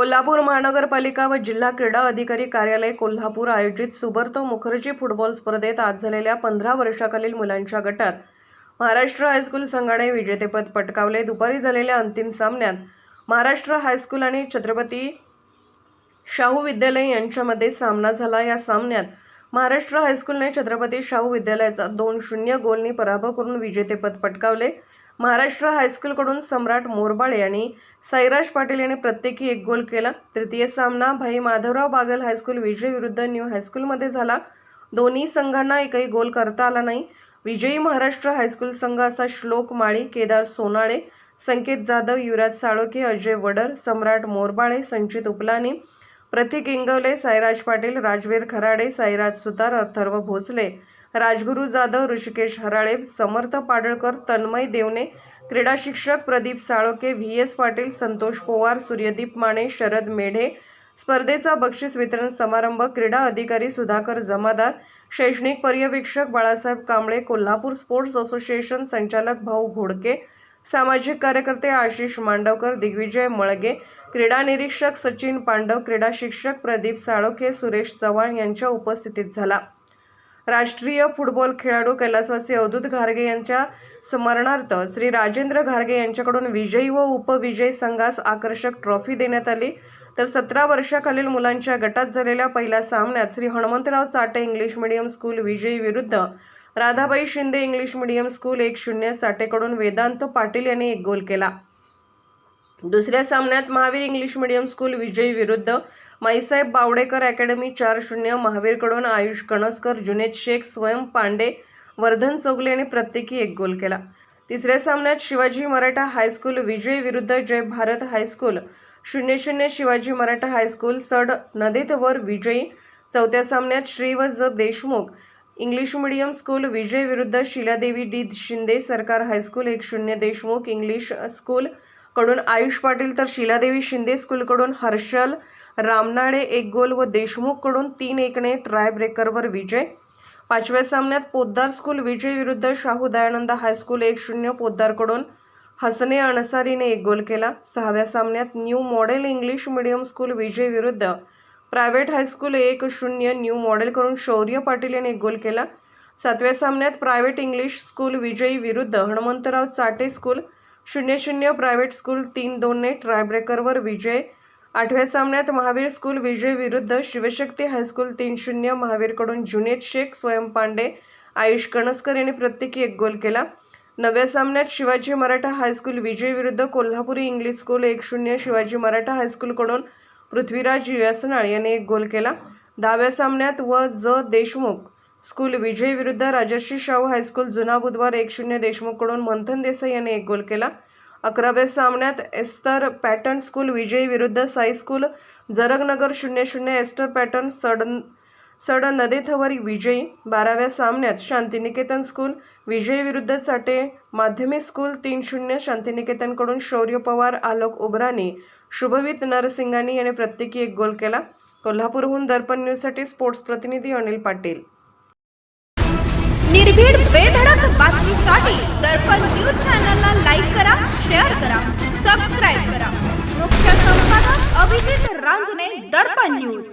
कोल्हापूर महानगरपालिका व जिल्हा क्रीडा अधिकारी कार्यालय कोल्हापूर आयोजित सुबर्तो मुखर्जी फुटबॉल स्पर्धेत आज झालेल्या पंधरा वर्षाखालील मुलांच्या गटात महाराष्ट्र हायस्कूल संघाने विजेतेपद पटकावले. दुपारी झालेल्या अंतिम सामन्यात महाराष्ट्र हायस्कूल आणि छत्रपती शाहू विद्यालय यांच्यामध्ये सामना झाला. या सामन्यात महाराष्ट्र हायस्कूलने छत्रपती शाहू विद्यालयाचा दोन शून्य गोलनी पराभव करून विजेतेपद पटकावले. महाराष्ट्र हायस्कूलकडून सम्राट मोरबाळे आणि साईराज पाटील यांनी प्रत्येकी एक गोल केला. तृतीय सामना भाई माधवराव बागल हायस्कूल विजय विरुद्ध न्यू हायस्कूलमध्ये झाला. दोन्ही संघांना एकही गोल करता आला नाही. विजयी महाराष्ट्र हायस्कूल संघ असा श्लोक माळी केदार सोनाळे संकेत जाधव युवराज साळोखे अजय वडर सम्राट मोरबाळे संचित उपलानी प्रतीक इंगवले साईराज पाटील राजवीर खराडे साईराज सुतार अथर्व भोसले राजगुरू जाधव ऋषिकेश हराळे समर्थ पाडळकर तन्मय देवने क्रीडा शिक्षक प्रदीप साळोके व्ही एस पाटील संतोष पोवार सूर्यदीप माने शरद मेढे स्पर्धेचा बक्षीस वितरण समारंभ क्रीडा अधिकारी सुधाकर जमादार शैक्षणिक पर्यवेक्षक बाळासाहेब कांबळे कोल्हापूर स्पोर्ट्स असोसिएशन संचालक भाऊ घोडके सामाजिक कार्यकर्ते आशिष मांडवकर दिग्विजय मळगे क्रीडा निरीक्षक सचिन पांडव क्रीडा शिक्षक प्रदीप साळोखे सुरेश चव्हाण यांच्या उपस्थितीत झाला. राष्ट्रीय फुटबॉल खेळाडू कैलासवासी अवधूत घारगे यांच्या स्मरणार्थ श्री राजेंद्र घारगे यांच्याकडून विजयी व उपविजयी संघास आकर्षक ट्रॉफी देण्यात आली. तर सतरा वर्षाखालील मुलांच्या गटात झालेल्या पहिल्या सामन्यात Shri Hanumantrao Chate English medium school विजयी विरुद्ध Radhabai Shinde English medium school एक शून्य चाटेकडून वेदांत पाटील यांनी एक गोल केला. दुसऱ्या सामन्यात महावीर इंग्लिश मिडियम स्कूल विजयी विरुद्ध माईसाहेब बावडेकर अकॅडमी चार शून्य महावीरकडून आयुष कणसकर जुनेद शेख स्वयं पांडे वर्धन चौगले यांनी प्रत्येकी एक गोल केला. तिसऱ्या सामन्यात शिवाजी मराठा हायस्कूल विजय विरुद्ध जय भारत हायस्कूल शून्य शून्य शिवाजी मराठा हायस्कूल सड नदीतवर विजयी. चौथ्या सामन्यात Shri Deshmukh English medium school विजय विरुद्ध शिलादेवी डी शिंदे सरकार हायस्कूल एक शून्य देशमुख इंग्लिश स्कूल कडून आयुष पाटील तर शिलादेवी शिंदे स्कूलकडून हर्षल रामनाडे एक गोल व देशमुखकडून तीन एकने ट्राय ब्रेकरवर विजय. पाचव्या सामन्यात पोद्दार स्कूल विजय विरुद्ध शाहू दयानंद हायस्कूल एक शून्य पोद्दारकडून हसने अणसारीने एक गोल केला. सहाव्या सामन्यात new model English medium school विजय विरुद्ध प्रायव्हेट हायस्कूल एक शून्य न्यू मॉडेलकडून शौर्य पाटील याने एक गोल केला. सातव्या सामन्यात प्रायव्हेट इंग्लिश स्कूल विजयी विरुद्ध हनुमंतराव चाटे स्कूल शून्य शून्य प्रायव्हेट स्कूल तीन दोनने ट्रायब्रेकरवर विजय. आठव्या सामन्यात महावीर स्कूल विजय विरुद्ध शिवशक्ती हायस्कूल तीन शून्य महावीरकडून जुनेद शेख स्वयं पांडे आयुष कणसकर यांनी प्रत्येकी एक गोल केला. नव्या सामन्यात शिवाजी मराठा हायस्कूल विजय विरुद्ध कोल्हापुरी इंग्लिश स्कूल एक शून्य शिवाजी मराठा हायस्कूलकडून पृथ्वीराज यसनाळ याने एक गोल केला. दहाव्या सामन्यात व ज देशमुख स्कूल विजय विरुद्ध राजर्षी शाहू हायस्कूल जुना बुधवार एक शून्य देशमुखकडून मंथन देसाई यांनी एक गोल केला. अकराव्या सामन्यात एस्तर पॅटर्न स्कूल विजयी विरुद्ध साई स्कूल जरगनगर शून्य शून्य एस्टर पॅटर्न सडन सड नदेथवर विजयी. बाराव्या सामन्यात शांतिनिकेतन स्कूल विजयी विरुद्ध चाटे माध्यमिक स्कूल तीन शून्य शांतिनिकेतनकडून शौर्य पवार आलोक उबरानी शुभवित नरसिंगानी याने प्रत्येकी एक गोल केला. कोल्हापूरहून दर्पण न्यूजसाठी स्पोर्ट्स प्रतिनिधी अनिल पाटील. निर्भीड बेधडक बातमीसाठी दर्पण न्यूज चॅनलला करा सबस्क्राईब करा. मुख्य संपादक अभिजित रांजणे दर्पण न्यूज